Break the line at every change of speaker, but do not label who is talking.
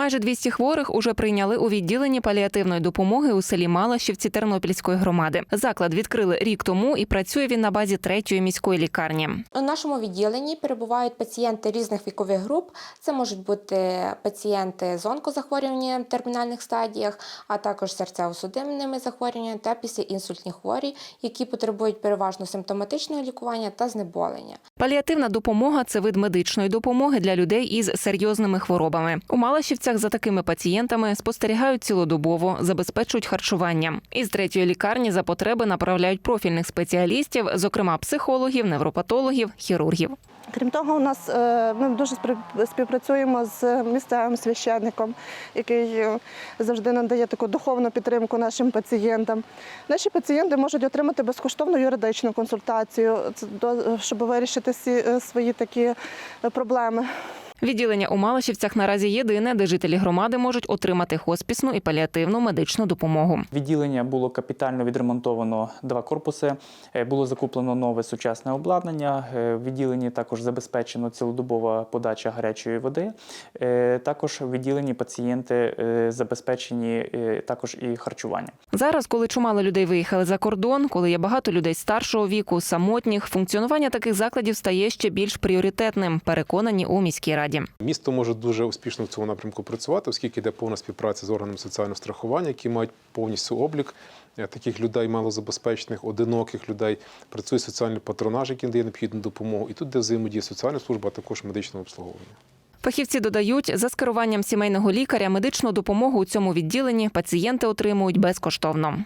Майже 200 хворих уже прийняли у відділенні паліативної допомоги у селі Малашівці Тернопільської громади. Заклад відкрили рік тому і працює він на базі третьої міської лікарні.
У нашому відділенні перебувають пацієнти різних вікових груп. Це можуть бути пацієнти з онкозахворюванням в термінальних стадіях, а також серцево-судинними захворюваннями та післяінсультні хворі, які потребують переважно симптоматичного лікування та знеболення.
Паліативна допомога це вид медичної допомоги для людей із серйозними хворобами. У Малашівцях за такими пацієнтами спостерігають цілодобово, забезпечують харчуванням. Із третьої лікарні за потреби направляють профільних спеціалістів, зокрема психологів, невропатологів, хірургів.
Крім того, у нас е, ми дуже співпрацюємо з місцевим священником, який е, завжди надає таку духовну підтримку нашим пацієнтам. Наші пацієнти можуть отримати безкоштовну юридичну консультацію, щоб вирішити всі е, свої такі проблеми.
Відділення у Малашівцях наразі єдине, де жителі громади можуть отримати хоспісну і паліативну медичну допомогу.
Відділення було капітально відремонтовано два корпуси. Е, Було закуплено нове сучасне обладнання. Е, В відділенні також забезпечено цілодобова подача гарячої води. Е, Також в відділенні пацієнти забезпечені також і харчуванням.
Зараз, коли чимало людей виїхали за кордон, коли є багато людей старшого віку, самотніх, функціонування таких закладів стає ще більш пріоритетним. Переконані у міській раді.
Місто може дуже успішно в цьому напрямку працювати, оскільки йде повна співпраця з органами соціального страхування, які мають повністю облік е, таких людей малозабезпечених, одиноких людей. Працює соціальний патронаж, який надає необхідну допомогу. І тут де взаємодія соціальна служба, а також медичне обслуговування.
Фахівці додають, за скеруванням сімейного лікаря медичну допомогу у цьому відділенні пацієнти отримують безкоштовно.